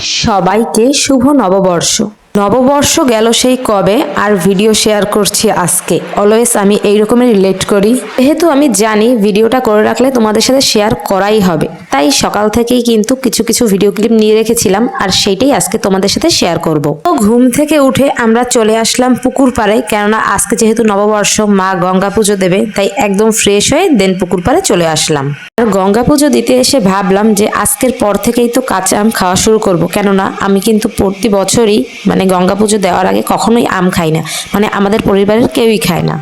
সবাইকে শুভ নববর্ষ। নববর্ষ গেল সেই কবে আর ভিডিও শেয়ার করছি আজকে। অলওয়েজ আমি এই রকমের রিলেট করি। যেহেতু আমি জানি, ভিডিওটা করে রাখলে তোমাদের সাথে শেয়ার করাই হবে। তাই সকাল থেকেই কিন্তু কিছু কিছু ভিডিও ক্লিপ নিয়ে রেখেছিলাম, আর সেইটাই আজকে তোমাদের সাথে শেয়ার করব। তো ঘুম থেকে উঠে আমরা চলে আসলাম পুকুর পাড়ে, কেননা আজকে যেহেতু নববর্ষ, মা গঙ্গা পুজো দেবে, তাই একদম ফ্রেশ হয়ে দেন পুকুর পাড়ে চলে আসলাম। আর গঙ্গা পুজো দিতে এসে ভাবলাম যে আজকের পর থেকেই তো কাঁচা আম খাওয়া শুরু করব, কেননা আমি কিন্তু প্রতি বছরই মানে গঙ্গা পুজো দেওয়ার আগে কখনোই আম খাই না মানে আমাদের পরিবারের কেউই খায় না।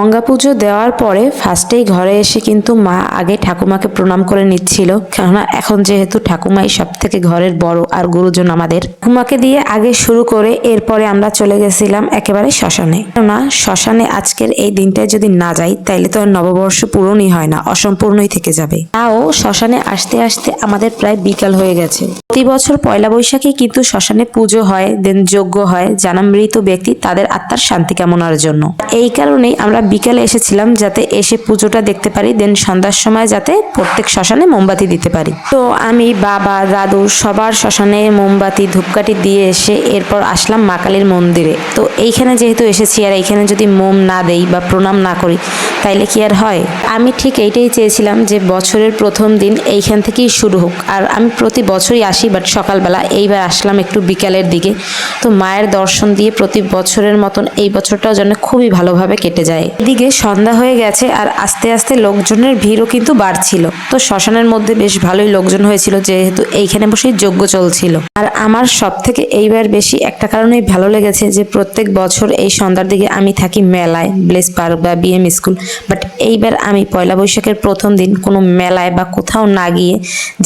গঙ্গা পুজো দেওয়ার পরে ফার্স্টেই ঘরে এসে কিন্তু মা আগে ঠাকুমাকে প্রণাম করে নিচ্ছিল। কেননা এখন যেহেতু ঠাকুমাই সব থেকে ঘরের বড় আর গুরুজন আমাদের। ঠাকুমাকে দিয়ে আগে শুরু করে এরপরে আমরা চলে গেছিলাম একেবারে শ্মশানে। কেননা শ্মশানে আজকের এই দিনটায় যদি না যাই, তাইলে তো আর নববর্ষ পূরণই হয় না, অসম্পূর্ণই থেকে যাবে। তাও শ্মশানে আসতে আসতে আমাদের প্রায় বিকাল হয়ে গেছে। প্রতি বছর পয়লা বৈশাখে কিন্তু শ্মশানে পুজো হয়, দেন যজ্ঞ হয়। জানা মৃত ব্যক্তি, তাদের আত্মার শান্তি কামনার জন্য। এই কারণেই আমরা বিকালে এসেছিলাম যাতে এসে পুজোটা দেখতে পারি দেন সন্ধ্যার সময় যাতে প্রত্যেক শ্মশানে মোমবাতি দিতে পারি। তো আমি বাবা, দাদু সবার শ্মশানে মোমবাতি, ধূপকাঠি দিয়ে এসে এরপর আসলাম মা কালীর মন্দিরে। তো এইখানে যেহেতু এসেছি আর এইখানে যদি মোম না দেই বা প্রণাম না করি, তাইলে কি আর হয়? আমি ঠিক এইটাই চেয়েছিলাম যে বছরের প্রথম দিন এইখান থেকেই শুরু হোক। আর আমি প্রতি বছরই আসি বাট সকালবেলা এইবার আসলাম একটু বিকালের দিকে। তো মায়ের দর্শন দিয়ে প্রতি বছরের মতন এই বছরটাও যেন খুবই ভালোভাবে কেটে যায়। এদিকে সন্ধ্যা হয়ে গেছে আর আস্তে আস্তে লোকজনের ভিড়ও কিন্তু বাড়ছিল। তো শ্মশানের মধ্যে বেশ ভালোই লোকজন হয়েছিল, যেহেতু এইখানে বসেই যজ্ঞ চলছিল। আর আমার সব থেকে এইবার বেশি একটা কারণেই ভালো লেগেছে যে, প্রত্যেক বছর এই সন্ধ্যার দিকে আমি থাকি মেলায়, ব্লেস পার্ক বা বিএম স্কুল। বাট এইবার আমি পয়লা বৈশাখের প্রথম দিন কোনো মেলায় বা কোথাও না গিয়ে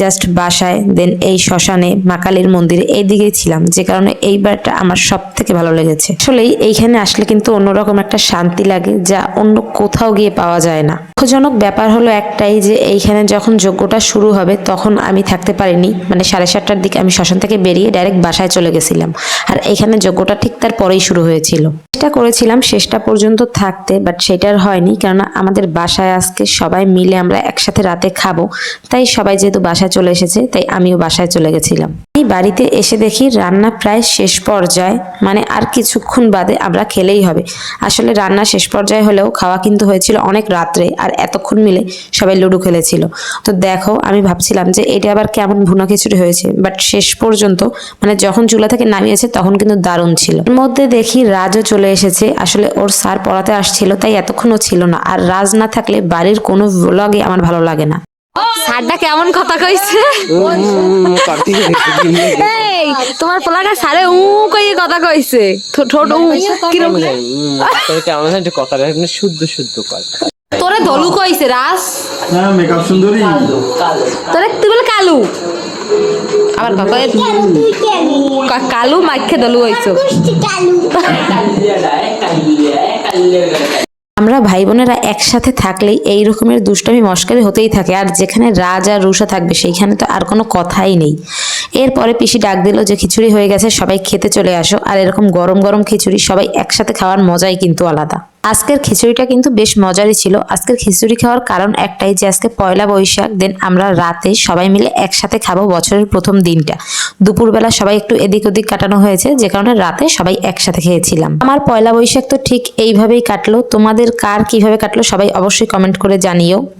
জাস্ট বাসায়, দেন এই শ্মশানে মা কালীর মন্দিরে এই দিকেই ছিলাম, যে কারণে এইবারটা আমার সব থেকে ভালো লেগেছে। আসলেই এইখানে আসলে কিন্তু অন্যরকম একটা শান্তি লাগে যা অন্য কোথাও গিয়ে পাওয়া যায় না। দুঃখজনক ব্যাপার হলো একটাই যে, এইখানে যখন যজ্ঞটা শুরু হবে, তখন আমি থাকতে পারিনি। মানে সাড়ে সাতটার দিকে আমি শ্মশান থেকে বেরিয়ে ডাইরেক্ট বাসায় চলে গেছিলাম। আর এইখানে যজ্ঞটা ঠিক তার পরেই শুরু হয়েছিল। চেষ্টা করেছিলাম শেষটা পর্যন্ত থাকতে বাট সেটার হয়নি। কেননা আমাদের বাসায় আজকে সবাই মিলে আমরা একসাথে রাতে খাব। তাই সবাই যেহেতু বাসায় চলে এসেছে, তাই আমিও বাসায় চলে গেছিলাম। বাড়িতে এসে দেখি রান্না প্রায় শেষ পর্যায়ে মানে আর কিছুক্ষণ বাদে আমরা খেলেই হবে। আসলে রান্না শেষ পর্যায়ে হলেও খাওয়া কিন্তু হয়েছিল অনেক রাত্রে আর এতক্ষণ মিলে সবাই লুডো খেলেছিল। তো দেখো আমি ভাবছিলাম যে এটা আবার কেমন ভুনা খিচুড়ি হয়েছে বাট শেষ পর্যন্ত মানে যখন চুলা থেকে নামিয়েছে তখন কিন্তু দারুণ ছিল। এর মধ্যে দেখি রাজও চলে এসেছে আসলে ওর স্যার পড়াতে আসছিল তাই এতক্ষণও ছিল না আর রাজ না থাকলে বাড়ির কোনো ব্লগে আমার ভালো লাগে না। স্যারটা কেমন কথা কইছে? এই তোমার পোলাটা স্যারে উ কই কথা কইছে ঠোঁট উ কিরম কেমন একটু কথাটা এমনি শুদ্ধ শুদ্ধ কর তোরে দলু কইছে রাস হ্যাঁ মেকআপ সুন্দরী তোরে তুই বলে কালু? আবার কাকা কালু মাইখে দলু হইছো আমরা ভাই বোনেরা একসাথে থাকলেই এই রকমের দুষ্টামি মস্কারি হতেই থাকে, আর যেখানে রাজ আর রুষা থাকবে সেইখানে তো আর কোনো কথাই নেই। এরপরে পিসি ডাক দিল যে, খিচুড়ি হয়ে গেছে, সবাই খেতে চলে আসো। আর এরকম গরম গরম খিচুড়ি সবাই একসাথে খাওয়ার মজাই কিন্তু আলাদা। আজকের খিচুড়িটা কিন্তু বেশ মজারই ছিল। আজকের খিচুড়ি খাওয়ার কারণ একটাই যে আজকে পয়লা বৈশাখ দেন আমরা রাতে সবাই মিলে একসাথে খাব বছরের প্রথম দিনটা। দুপুরবেলা সবাই একটু এদিক ওদিক কাটানো হয়েছে, যে কারণে রাতে সবাই একসাথে খেয়েছিলাম। আমার পয়লা বৈশাখ তো ঠিক এইভাবেই কাটলো। তোমাদের কার কীভাবে কাটলো সবাই অবশ্যই কমেন্ট করে জানিও।